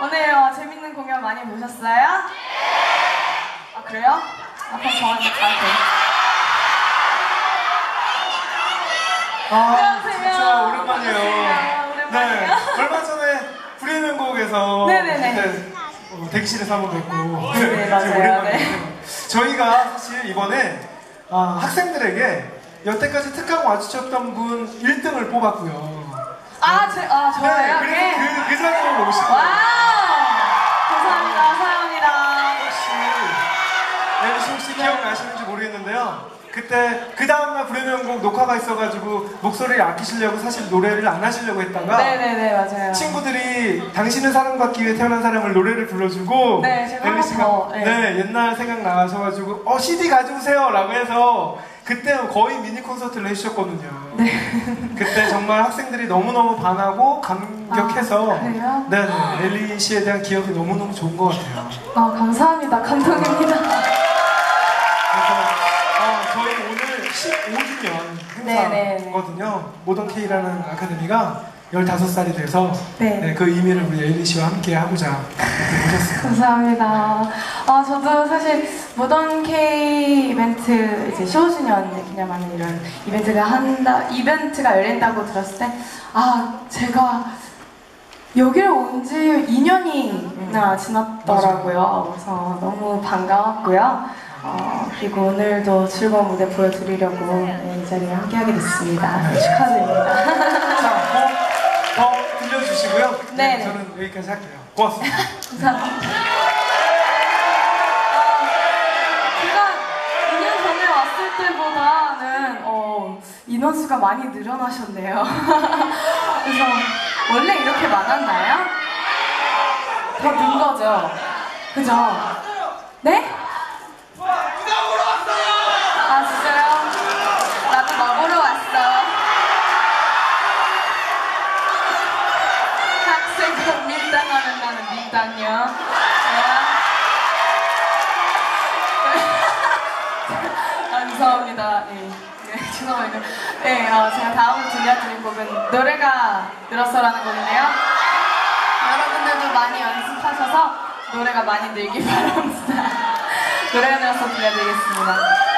오늘 어, 재밌는 공연 많이 보셨어요? 아 그래요? 아 그럼 저한테 아, 안녕하세요. 진짜 오랜만이에요. 반갑습니다. 네. 오랜만이에요. 네, 얼마 전에 부리는 곡에서 네네네. 그때 어, 댁실에서 한번 뵙고 네, 진짜 맞아요. 오랜만에 네. 저희가 사실 이번에 아, 학생들에게 여태까지 특강 와주셨던 분 1등을 뽑았고요. 아, 제, 아, 저예요? 네, 그래서 네. 그, 그 자리에 오시고 와우! 감사합니다, 감사합니다. 혹시 씨 혹시 기억나시는지 모르겠는데요. 그때 그 다음날 불의 명곡 녹화가 있어가지고 목소리를 아끼시려고 사실 노래를 안 하시려고 했다가 네네네, 맞아요. 친구들이 당신은 사랑받기 위해 태어난 사람을 노래를 불러주고 네, 제가 한 번 더, 네. 네. 옛날 생각 나셔가지고 어 CD 가져오세요 라고 해서 그때 거의 미니 콘서트를 해주셨거든요 그때 정말 학생들이 너무너무 반하고 감격해서 아, 그래요? 네네 앨리 씨에 대한 기억이 너무너무 좋은 것 같아요 아, 감사합니다. 감동입니다. 그래서 어, 저희 오늘 15주년 네네. 행사거든요 모던 K라는 아카데미가 15살이 돼서 네. 네, 그 의미를 우리 앨리 씨와 함께 하고자 모셨습니다 감사합니다. 아, 저도 사실 모던 K 이벤트 이제 15주년 기념하는 이런 이벤트가 한다 이벤트가 열린다고 들었을 때 아, 제가 여기를 온 지 2년이나 지났더라고요. 그래서 너무 반가웠고요. 어, 그리고 오늘도 즐거운 무대 보여드리려고 네, 이 자리에 함께하게 됐습니다. 축하드립니다. 들려주시고요. 네. 네, 저는 여기까지 할게요. 고맙습니다. 감사합니다. 제가 2년 전에 왔을 때보다는 어, 인원수가 많이 늘어나셨네요. 그래서 원래 이렇게 많았나요? 더 는 거죠? 그죠? 네? 죄송합니다. 네, 어, 제가 다음으로 들려드릴 곡은 노래가 늘었어라는 곡인데요. 여러분들도 많이 연습하셔서 노래가 많이 늘기 바랍니다. 노래가 늘어서 들려드리겠습니다.